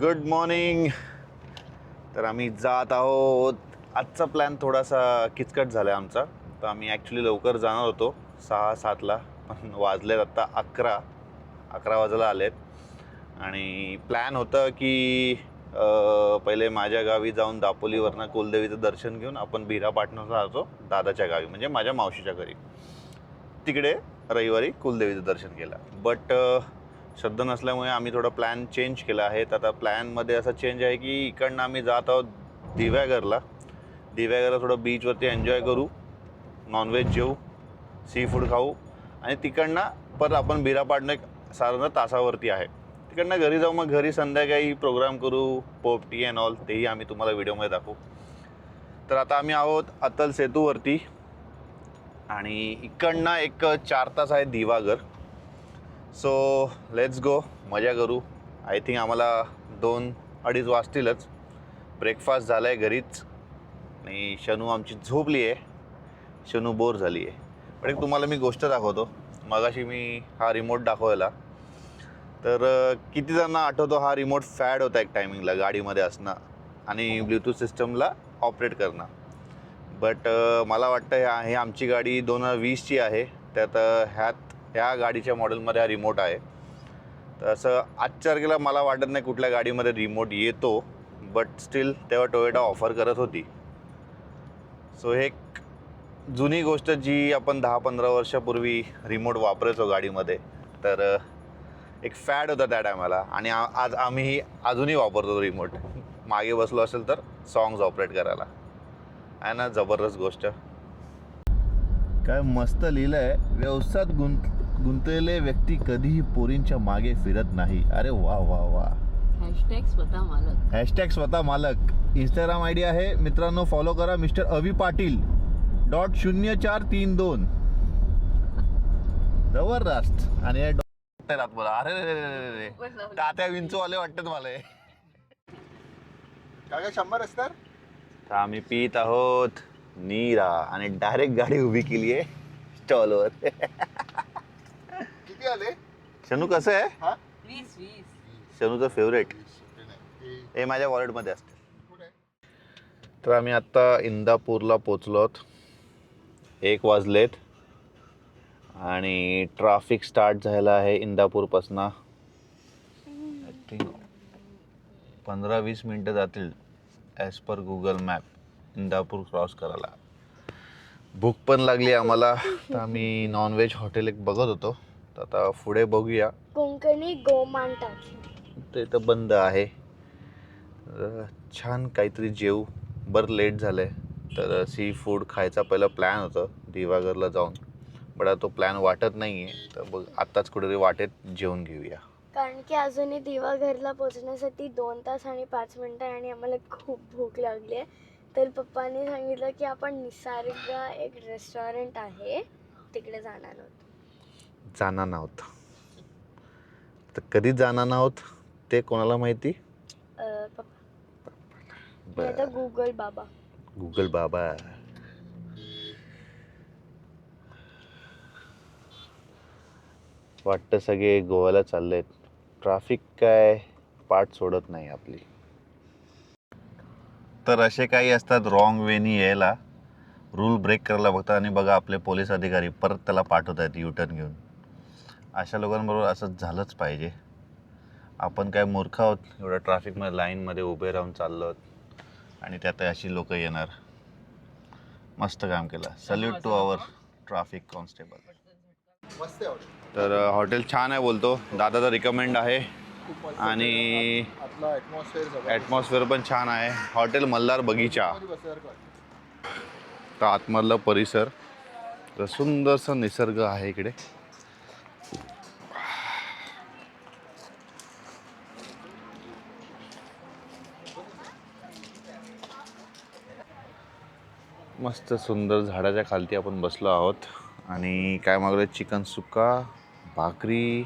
Good morning तर आम्ही जात आहोत. आजचा प्लॅन थोडासा किचकट झाला आहे आमचा. तर आम्ही ॲक्च्युली लवकर जाणार होतो. सहा सातला पण वाजलेत आत्ता अकरा. अकरा वाजायला आलेत. आणि प्लॅन होतं की पहिले माझ्या गावी जाऊन दापोलीवरनं कुलदेवीचं दर्शन घेऊन आपण बिरा पाटणला राहतो. दादाच्या गावी म्हणजे माझ्या मावशीच्या घरी. तिकडे रविवारी कुलदेवीचं दर्शन केलं. बट श्रद्धा नसल्यामुळे आम्ही थोडा प्लॅन चेंज केला आहे. तर आता प्लॅनमध्ये असा चेंज आहे की इकडनं आम्ही जात आहोत दिव्यागरला. दिव्यागरला थोडं बीचवरती एन्जॉय करू. नॉनव्हेज जेऊ सी फूड खाऊ. आणि तिकडनं परत आपण बिरापाडणं एक साधारण तासावरती आहे. तिकडनं घरी जाऊ मग घरी संध्याकाळी प्रोग्राम करू पोपटी अँड ऑल तेही आम्ही तुम्हाला व्हिडिओमध्ये दाखवू. तर आता आम्ही आहोत अतल सेतूवरती. आणि इकडनं एक चार तास आहे दिवागर. सो लेट्स गो मजा करू. आय थिंक आम्हाला दोन अडीच वाजतीलच. ब्रेकफास्ट झाला आहे घरीच. आणि शनू आमची झोपली आहे. शनू बोर झाली आहे. पण एक तुम्हाला मी गोष्ट दाखवतो. मगाशी मी हा रिमोट दाखवायला तर किती जणांना आठवतो हा रिमोट फॅड होता एक टायमिंगला गाडीमध्ये असणं आणि ब्ल्यूटूथ सिस्टमला ऑपरेट करणं. बट मला वाटतं ह्या हे आमची गाडी दोन हजार वीसची आहे. त्यात ह्यात ह्या गाडीच्या मॉडेलमध्ये हा रिमोट आहे. तर असं आजच्या तारखेला मला वाटत नाही कुठल्या गाडीमध्ये रिमोट येतो बट स्टील तेव्हा टोयोटा ऑफर करत होती. सो हे एक जुनी गोष्ट जी आपण दहा पंधरा वर्षापूर्वी रिमोट वापरायचो गाडीमध्ये. तर एक फॅड होता त्या टायमाला आणि आज आम्ही अजूनही वापरतो रिमोट. मागे बसलो असेल तर सॉंग्स ऑपरेट करायला. आहे ना जबरदस्त गोष्ट. काय मस्त लिहिलंय व्यवसायात गुंत गुंतलेले व्यक्ती कधीही पोरींच्या मागे फिरत नाही. अरे वा वा वा. हॅशटॅग स्वतः मालक. हॅशटॅग स्वतः मालक. इंस्टाग्राम आय डी आहे मित्रांनो फॉलो करा. मिस्टर अवी पाटील. डॉट शून्य चार तीन दोन. जबरदस्त. आणि डॉट राहत मला अरे रे रे रे रे रे. तात्या विंचूवाले वाटतात मला. हे. काय काय शंभर आम्ही पित आहोत. नीरा आणि डायरेक्ट गाडी उभी केली आहे स्टॉलवर किती आले? शनू कसं आहे? हा? वीस वीस. शनूचं फेवरेट हे हे माझ्या वॉलेटमध्ये असते? तर आम्ही आत्ता इंदापूरला पोचलो आहोत. एक वाजलेत. आणि ट्राफिक स्टार्ट झालं आहे इंदापूरपासनं. आय थिंक पंधरा वीस मिनटं जातील as per Google map Indapur cross करायला. भूक पण लागली आम्हाला. तर आम्ही नॉनव्हेज हॉटेल एक बघत होतो. तर आता पुढे बघूया. कोंकणी गोमान टाकी ते तर बंद आहे. छान काहीतरी जेवू. बरं लेट झालं आहे तर सी फूड खायचा पहिला प्लॅन होतं. दिवागरला जाऊन. बट आता तो प्लॅन वाटत नाही आहे तर बघ आत्ताच कुठेतरी वाटेत जेवून घेऊया. कारण की अजूनही दिवा घरला पोहोचण्यासाठी दोन तास आणि पाच मिनटं आणि आम्हाला खूप भूक लागली आहे तर पप्पांनी सांगितलं की आपण निसर्ग एक रेस्टॉरंट आहे. तिकडे जाणार आहोत. जाणार आहोत तर कधी जाणार आहोत ते कोणाला माहिती? अं, पप्पा. गुगल बाबा. गुगल बाबा. वाटतं सगळे गोव्याला चाललेत. ट्रॅफिक काय? पाठ सोडत नाही आपली. तर असे काही असतात रॉंग वेनी यायला. रूल ब्रेक करायला बघतात आणि बघा आपले पोलीस अधिकारी परत त्याला पाठवत आहेत युटर्न घेऊन. अशा लोकांबरोबर असंच झालंच पाहिजे. आपण काय मूर्ख आहोत? एवढ्या ट्रॅफिकमध्ये लाईनमध्ये उभे राहून चाललो आहोत. आणि त्यात अशी लोक येणार. मस्त काम केलं. Salute to our traffic constable. तर हॉटेल छान आहे बोलतो. दादाचा रिकमेंड आहे. आणि ॲटमॉस्फिअर पण छान आहे. हॉटेल मल्हार बगीचा. तर आतमधला परिसर. तर सुंदरसा निसर्ग आहे इकडे. मस्त सुंदर झाडाच्या खालती आपण बसलो आहोत. आणि काय मागवलं चिकन सुक्का भाकरी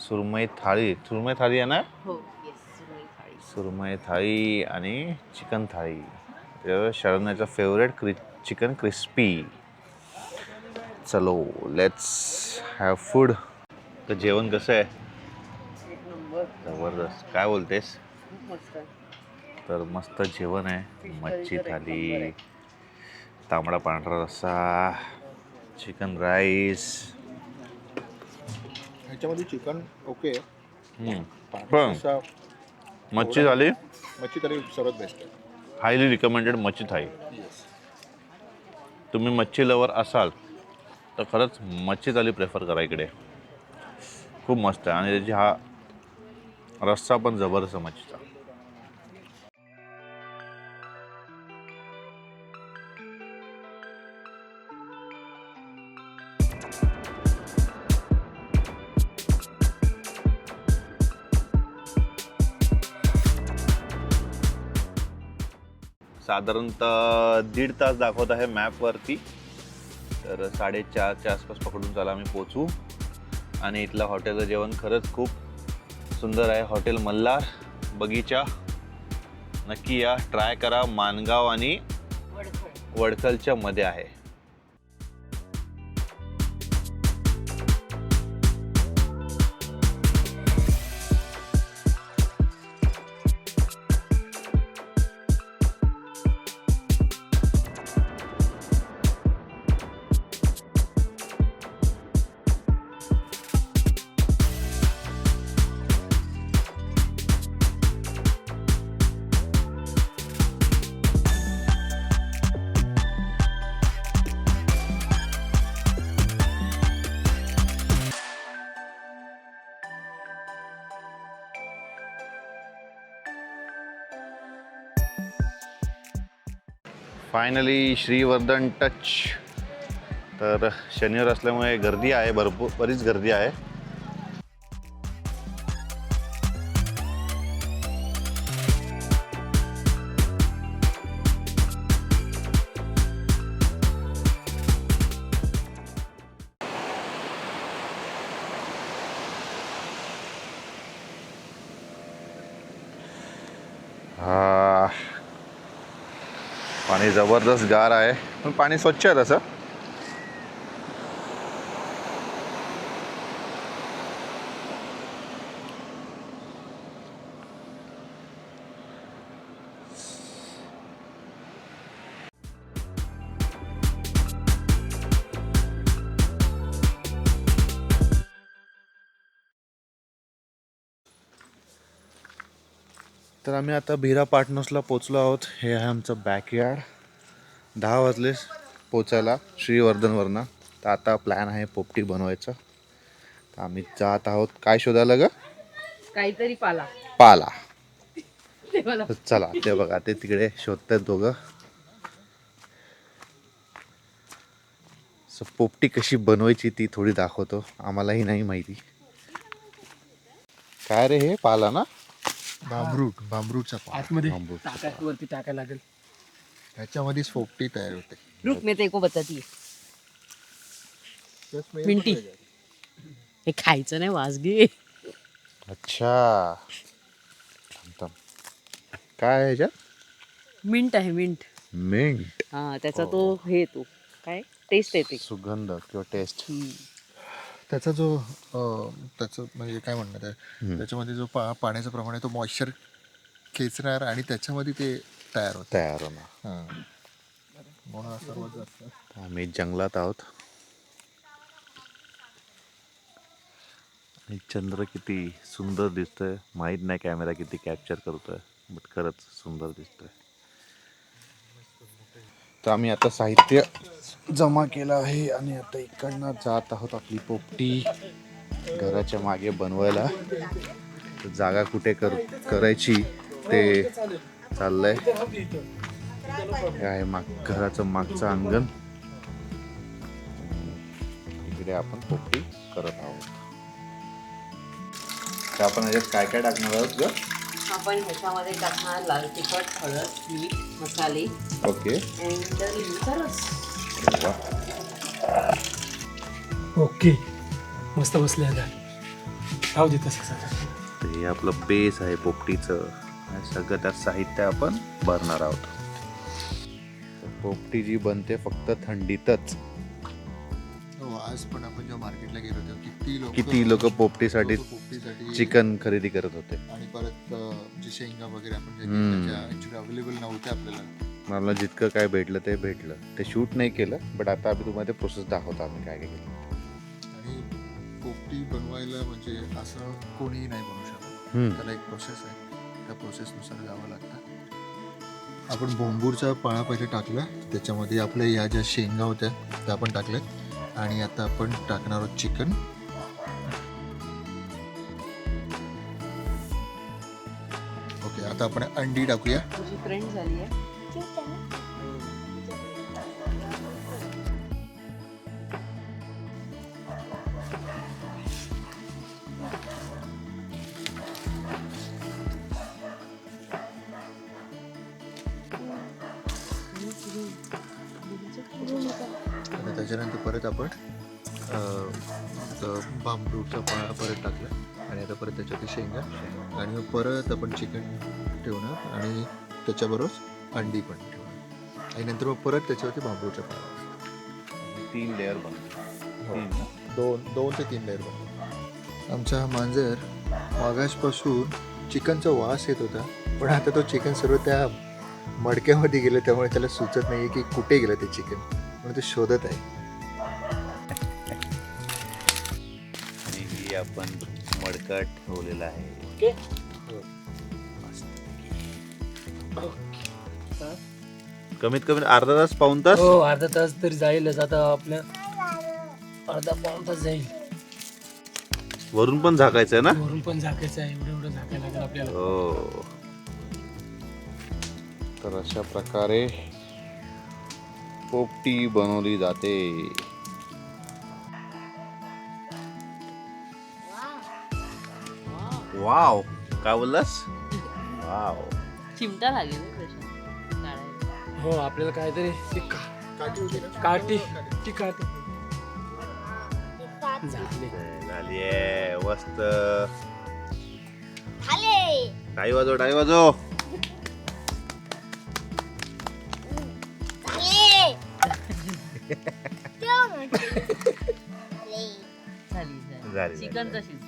सुरमई थाळी. सुरमई थाळी आहे ना हो येस सुरमई थाळी. सुरमई थाळी आणि चिकन थाळी. शरण्याचा फेवरेट क्रि चिकन क्रिस्पी चलो लेट्स हॅव फूड तर जेवण कसं आहे? जबरदस्त. काय बोलतेस? तर मस्त जेवण आहे. मच्छी थाली तांबडा पांढरा रस्सा. चिकन राईस ह्याच्यामध्ये चिकन ओके. पण मच्छी थाली मच्छी तरी सर्वात बेस्ट आहे. हायली रिकमेंडेड मच्छी येस तुम्ही मच्छी लवर असाल तर खरंच मच्छी थाली प्रेफर करा इकडे. खूप मस्त आहे. आणि त्याची हा रस्सा पण जबरदस्त आहे मच्छीचा. साधारणतः दीड तास दाखवत आहे मॅपवरती तर साडेचारच्या आसपास पकडून चला आम्ही पोचू आणि इथलं हॉटेलचं जेवण खरंच खूप सुंदर आहे. हॉटेल मल्हार बगीचा. नक्की या. ट्राय करा मानगाव आणि वडखलच्या मध्ये आहे. फायनली श्रीवर्धन टच तर शनिवार असल्यामुळे गर्दी आहे भरपूर बरीच गर्दी आहे. पाणी जबरदस्त गार आहे. पण पाणी स्वच्छ आहे तसं. तर आम्ही आता भिरा पार्टनर्सला पोचलो आहोत. हे आहे आमचं बॅकयार्ड दहा वाजले पोचायला श्रीवर्धनवरनं. तर आता प्लॅन आहे पोपटी बनवायचा. तर आम्ही जात आहोत. काय शोधायला ग? काहीतरी पाला. पाला. तर चला ते बघा ते तिकडे शोधतात दोघं. सो पोपटी कशी बनवायची ती थोडी दाखवतो. आम्हालाही नाही माहिती. काय रे हे? पाला ना? बांबरूट बांबरूटचा पाला आतमध्ये बांबू. टाकाय वरती टाकायला लागेल. ह्याच्यामध्येच फोपटी तयार होते. रुक मी ते को बताती मिंटी. पण वेगळा आहे. हे खायचं नाही घे अच्छा. थांब, थांब. काय आहे ह्याच्यात? मिंट आहे मिंट. मिंट. हा त्याचा तो हे येतो. काय? टेस्ट येते. सुगंध किंवा टेस्ट. हम्म. त्याचा जो अं, त्याचं म्हणजे काय म्हणणार आहे? त्याच्यामध्ये जो पा पाण्याचं प्रमाण आहे तो मॉइश्चर खेचणार आणि त्याच्यामध्ये ते तयार होतं. तयार होणार. हां. म्हणून हा सर्वात जास्त आम्ही जंगलात आहोत. आणि चंद्र किती सुंदर दिसतोय. माहीत नाही कॅमेरा किती कॅप्चर करतोय बट खरंच सुंदर दिसतोय. तर आम्ही आता साहित्य जमा केलं आहे आणि आता इकडनं जात आहोत आपली पोपटी. घराच्या मागे बनवायला. जागा कुठे कर करायची ते चाललंय. हे आहे माग घराचं मागचं अंगण. इकडे आपण पोपटी करत आहोत. तर आपण याच्यात काय काय टाकणार आहोत ग? आपण ह्याच्यामध्ये टाकणार लाल तिखट हळद मीठ मसाले. ओके. रस ओके. मस्त बसले आता. राहू दे तसं सगळं. तर हे आपलं बेस आहे पोपटीचं. आणि सगळं त्यात साहित्य आपण भरणार आहोत. तर पोपटी जी बनते फक्त थंडीतच. हो आज पण आपण जेव्हा मार्केटला गेलो होतो की किती लोक किती लोक पोपटीसाठी पोपटीसाठी चिकन खरेदी करत होते. आणि परत अं, जे शेंगा वगैरे आपण जे हम्म. ऍक्च्युली अवेलेबल नव्हत्या आपल्याला. मला जितकं काय भेटलं ते भेटलं. ते शूट नाही केलं बट आता आम्ही तुम्हाला ते प्रोसेस दाखवतो आम्ही काय काय केलं. आणि पोपटी बनवायला म्हणजे असं कोणीही नाही बनवू शकत. हम्म. त्याला एक प्रोसेस आहे. त्या प्रोसेसनुसार जावं लागतं. आपण बोंबूरचा पाळा पहिले टाकला. त्याच्यामध्ये आपल्या या ज्या शेंगा होत्या त्या आपण टाकल्यात. आणि आता आपण टाकणार आहोत चिकन. ओके आता आपण अंडी टाकूया. फ्रेंड झाली आहे. त्याच्यानंतर परत आपण बांबूचा पाळा परत टाकला आणि आता परत त्याच्यात शेंगा आणि मग परत आपण चिकन ठेवणार आणि त्याच्याबरोबर अंडी पण ठेवणार. आणि नंतर मग परत त्याच्यावरती बांबूचा पाळा तीन लेअर हो. दोन दोन ते तीन लेअर बनवतो आमचा हा मांजर मागासपासून चिकनचा वास येत होता पण आता तो चिकन सर्व त्या मडक्यामध्ये गेलं त्यामुळे त्याला सुचत नाही की कुठे गेलं ते चिकन. म्हणून ते शोधत आहे. आणि ही आपण मडकं ठेवलेलं आहे. ओके. कमीत कमी अर्धा तास पाऊन तास? हो अर्धा तास तरी जाईलच. आता आपल्या अर्धा पाऊन तास जाईल. वरून पण झाकायचं आहे ना? वरून पण झाकायचं आहे. एवढं एवढं झाकायला लागेल आपल्याला. हो. तर अशा प्रकारे पोपटी बनवली जाते. वाव काय बोललास? वाव. चिमटा लागेल. हो आपल्याला काहीतरी ती का- काठी. ती काठी. झाली. मस्त. टाई वाजव टाई वाजव. झाली. चिकन तशीच